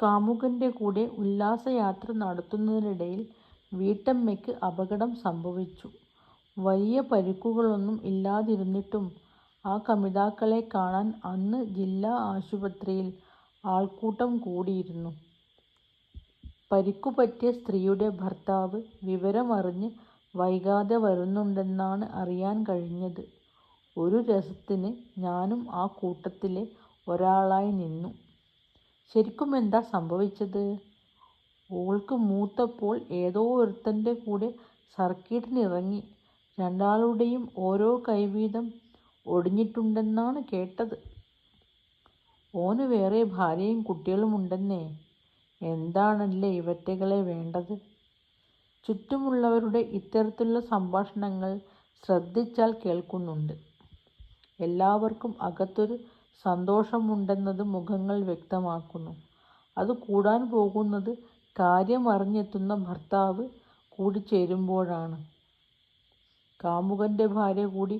കാമുകന്റെ കൂടെ ഉല്ലാസയാത്ര നടത്തുന്നതിനിടയിൽ വീട്ടമ്മയ്ക്ക് അപകടം സംഭവിച്ചു. വലിയ പരിക്കുകളൊന്നും ഇല്ലാതിരുന്നിട്ടും ആ കമിതാക്കളെ കാണാൻ അന്ന് ജില്ലാ ആശുപത്രിയിൽ ആൾക്കൂട്ടം കൂടിയിരുന്നു. പരിക്കുപറ്റിയ സ്ത്രീയുടെ ഭർത്താവ് വിവരമറിഞ്ഞ് വൈകാതെ വരുന്നുണ്ടെന്നാണ് അറിയാൻ കഴിഞ്ഞത്. ഒരു രസത്തിന് ഞാനും ആ കൂട്ടത്തിലെ ഒരാളായി നിന്നു. ശരിക്കുമെന്താ സംഭവിച്ചത്? ഓൾക്ക് മൂത്തപ്പോൾ ഏതോ ഒരുത്തന്റെ കൂടെ സർക്കിട്ടിനിറങ്ങി രണ്ടാളുടെയും ഓരോ കൈവീതം ഒടിഞ്ഞിട്ടുണ്ടെന്നാണ് കേട്ടത്. ഓന് വേറെ ഭാര്യയും കുട്ടികളും ഉണ്ടെന്നേ എന്താണല്ലേ ഇവറ്റകളെ വേണ്ടത്? ചുറ്റുമുള്ളവരുടെ ഇത്തരത്തിലുള്ള സംഭാഷണങ്ങൾ ശ്രദ്ധിച്ചാൽ കേൾക്കുന്നുണ്ട്. എല്ലാവർക്കും അകത്തൊരു സന്തോഷമുണ്ടെന്നത് മുഖങ്ങൾ വ്യക്തമാക്കുന്നു. അത് കൂടാൻ പോകുന്നത് കാര്യമറിഞ്ഞെത്തുന്ന ഭർത്താവ് കൂടിച്ചേരുമ്പോഴാണ്. കാമുകന്റെ ഭാര്യ കൂടി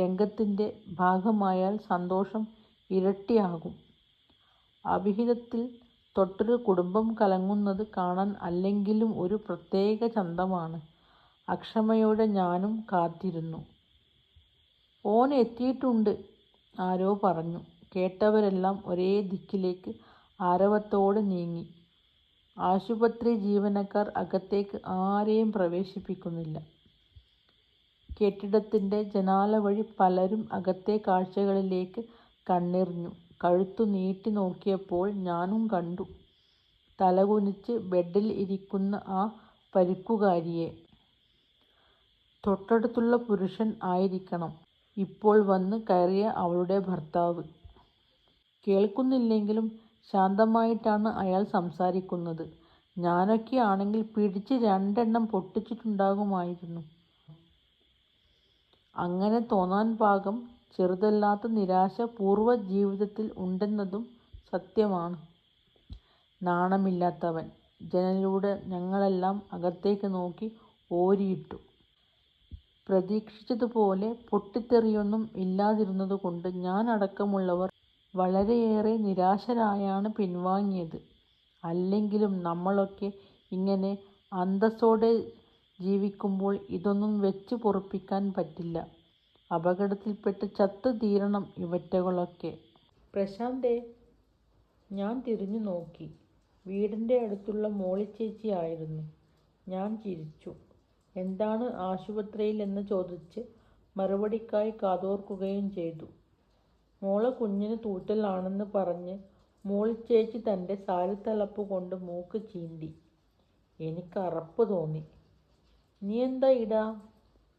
രംഗത്തിന്റെ ഭാഗമായാൽ സന്തോഷം ഇരട്ടിയാകും. അവിഹിതത്തിൽ തൊട്ടൊരു കുടുംബം കലങ്ങുന്നത് കാണാൻ അല്ലെങ്കിലും ഒരു പ്രത്യേക ചന്തമാണ്. അക്ഷമയോടെ ഞാനും കാത്തിരുന്നു. "ഓൻ എത്തിയിട്ടുണ്ട്" ആരോ പറഞ്ഞു. കേട്ടവരെല്ലാം ഒരേ ദിക്കിലേക്ക് ആരവത്തോടെ നീങ്ങി. ആശുപത്രി ജീവനക്കാർ അകത്തേക്ക് ആരെയും പ്രവേശിപ്പിക്കുന്നില്ല. കെട്ടിടത്തിന്റെ ജനാല വഴി പലരും അകത്തെ കാഴ്ചകളിലേക്ക് കണ്ണെറിഞ്ഞു. കഴുത്തു നീട്ടി നോക്കിയപ്പോൾ ഞാനും കണ്ടു. തലകുനിച്ച് ബെഡിൽ ഇരിക്കുന്ന ആ പരിക്കുകാരിയെ. തൊട്ടടുത്തുള്ള പുരുഷൻ ആയിരിക്കണം ഇപ്പോൾ വന്ന് കയറിയ അവളുടെ ഭർത്താവ്. കേൾക്കുന്നില്ലെങ്കിലും ശാന്തമായിട്ടാണ് അയാൾ സംസാരിക്കുന്നത്. ഞാനൊക്കെ ആണെങ്കിൽ പിടിച്ച് രണ്ടെണ്ണം പൊട്ടിച്ചിട്ടുണ്ടാകുമായിരുന്നു. അങ്ങനെ തോന്നാൻ പാകം ചെറുതല്ലാത്ത നിരാശ പൂർവ ജീവിതത്തിൽ ഉണ്ടെന്നതും സത്യമാണ്. നാണമില്ലാത്തവൻ. ജനലിലൂടെ ഞങ്ങളെല്ലാം അകത്തേക്ക് നോക്കി ഓരിയിട്ടു. പ്രതീക്ഷിച്ചതുപോലെ പൊട്ടിത്തെറിയൊന്നും ഇല്ലാതിരുന്നതുകൊണ്ട് ഞാൻ അടക്കമുള്ളവർ വളരെയേറെ നിരാശരായാണ് പിൻവാങ്ങിയത്. അല്ലെങ്കിലും നമ്മളൊക്കെ ഇങ്ങനെ അന്തസ്സോടെ ജീവിക്കുമ്പോൾ ഇതൊന്നും വെച്ച് പൊറുപ്പിക്കാൻ പറ്റില്ല. അപകടത്തിൽപ്പെട്ട് ചത്ത് തീരണം ഇവറ്റകളൊക്കെ. "പ്രശാന്തേ? " ഞാൻ തിരിഞ്ഞു നോക്കി. വീടിന്റെ അടുത്തുള്ള മോളിച്ചേച്ചി ആയിരുന്നു. ഞാൻ ചിരിച്ചു. "എന്താണ് ആശുപത്രിയിൽ എന്ന് ചോദിച്ച് മറുപടിക്കായി കാതോർക്കുകയും ചെയ്തു. മോളെ കുഞ്ഞിന് തൂറ്റലാണെന്ന് പറഞ്ഞ് മോളിച്ചേച്ചി തന്റെ സാരിത്തലപ്പ് കൊണ്ട് മൂക്ക് ചീന്തി. എനിക്ക് അറപ്പ് തോന്നി. നീ എന്താ ഇടാ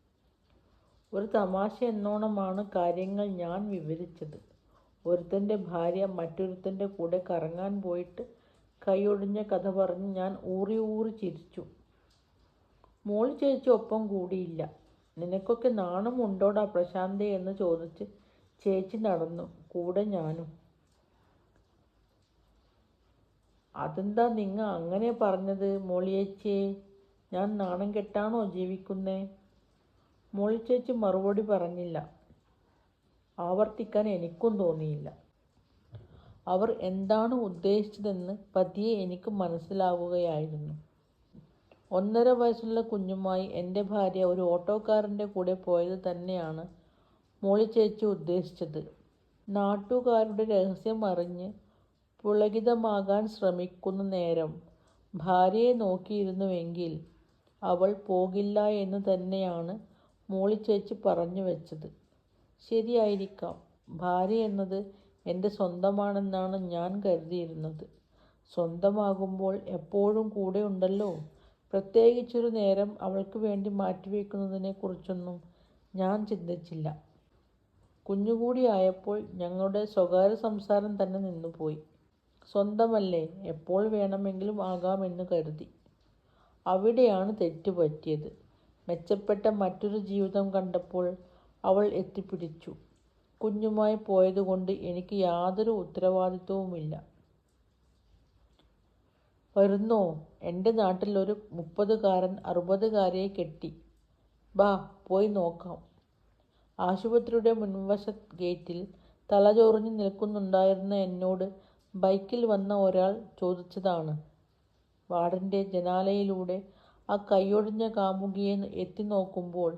" ഒരു തമാശ എന്നോണമാണ് കാര്യങ്ങൾ ഞാൻ വിവരിച്ചത്. ഒരുത്തന്റെ ഭാര്യ മറ്റൊരുത്തന്റെ കൂടെ കറങ്ങാൻ പോയിട്ട് കൈയൊടിഞ്ഞ കഥ പറഞ്ഞ് ഞാൻ ഊറി ഊറി ചിരിച്ചു. മോളിച്ചേച്ചി ഒപ്പം കൂടിയില്ല. "നിനക്കൊക്കെ നാണം ഉണ്ടോടാ പ്രശാന്തേ എന്ന് ചോദിച്ച് ചേച്ചി നടന്നു. കൂടെ ഞാനും. "അതെന്താ നിങ്ങ അങ്ങനെ പറഞ്ഞത് മോളിയേച്ചിയേ? ഞാൻ നാണം കെട്ടാണോ ജീവിക്കുന്നേ? " മോളിച്ചേച്ചി മറുപടി പറഞ്ഞില്ല. ആവർത്തിക്കാൻ എനിക്കും തോന്നിയില്ല. അവർ എന്താണ് ഉദ്ദേശിച്ചതെന്ന് പതിയെ എനിക്ക് മനസ്സിലാവുകയായിരുന്നു ഒന്നര വയസ്സുള്ള കുഞ്ഞുമായി എന്റെ ഭാര്യ ഒരു ഓട്ടോക്കാരന്റെ കൂടെ പോയത് തന്നെയാണ് മോളിച്ചേച്ചി ഉദ്ദേശിച്ചത്. നാട്ടുകാരുടെ രഹസ്യം അറിഞ്ഞ് പുളകിതമാകാൻ ശ്രമിക്കുന്ന നേരം ഭാര്യയെ നോക്കിയിരുന്നുവെങ്കിൽ അവൾ പോകില്ല എന്ന് തന്നെയാണ് മോളി ചേച്ചി പറഞ്ഞു വെച്ചത്. ശരിയായിരിക്കാം. ഭാര്യ എന്നത് എന്റെ സ്വന്തമാണെന്നാണ് ഞാൻ കരുതിയിരുന്നത്. സ്വന്തമാകുമ്പോൾ എപ്പോഴും കൂടെ ഉണ്ടല്ലോ പ്രത്യേകിച്ചൊരു നേരം അവൾക്ക് വേണ്ടി മാറ്റിവെക്കുന്നതിനെ കുറിച്ചൊന്നും ഞാൻ ചിന്തിച്ചില്ല. കുഞ്ഞുകൂടി ആയപ്പോൾ ഞങ്ങളുടെ സ്വകാര്യ സംസാരം തന്നെ നിന്നുപോയി. സ്വന്തമല്ലേ എപ്പോൾ വേണമെങ്കിലും ആകാമെന്ന് കരുതി. അവിടെയാണ് തെറ്റ് പറ്റിയത്. മെച്ചപ്പെട്ട മറ്റൊരു ജീവിതം കണ്ടപ്പോൾ അവൾ എത്തിപ്പിടിച്ചു. കുഞ്ഞുമായി പോയതുകൊണ്ട് എനിക്ക് യാതൊരു ഉത്തരവാദിത്വവുമില്ല "വരുന്നോ? എന്റെ നാട്ടിലൊരു മുപ്പതുകാരൻ അറുപതുകാരിയെ കെട്ടി. ബാ പോയി നോക്കാം. " ആശുപത്രിയുടെ മുൻവശ ഗേറ്റിൽ തലചോറിഞ്ഞ് നിൽക്കുന്നുണ്ടായിരുന്ന എന്നോട് ബൈക്കിൽ വന്ന ഒരാൾ ചോദിച്ചതാണ്. വാർഡിന്റെ ജനാലയിലൂടെ ആ കൈയൊഴിഞ്ഞ കാമുകിയെ എത്തിനോക്കുമ്പോൾ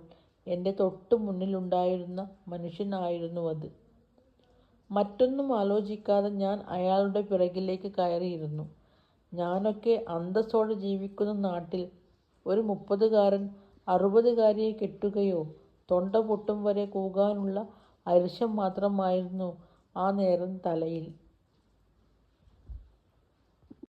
എന്റെ തൊട്ടു മുന്നിലുണ്ടായിരുന്ന മനുഷ്യനായിരുന്നു അത്. മറ്റൊന്നും ആലോചിക്കാതെ ഞാൻ അയാളുടെ പിറകിലേക്ക് കയറിയിരുന്നു. ഞാനൊക്കെ അന്തസ്സോടെ ജീവിക്കുന്ന നാട്ടിൽ ഒരു മുപ്പതുകാരൻ അറുപതുകാരിയെ കെട്ടുകയോ തൊണ്ട പൊട്ടും വരെ കൂകാനുള്ള അരിശം മാത്രമായിരുന്നു ആ നേരം തലയിൽ.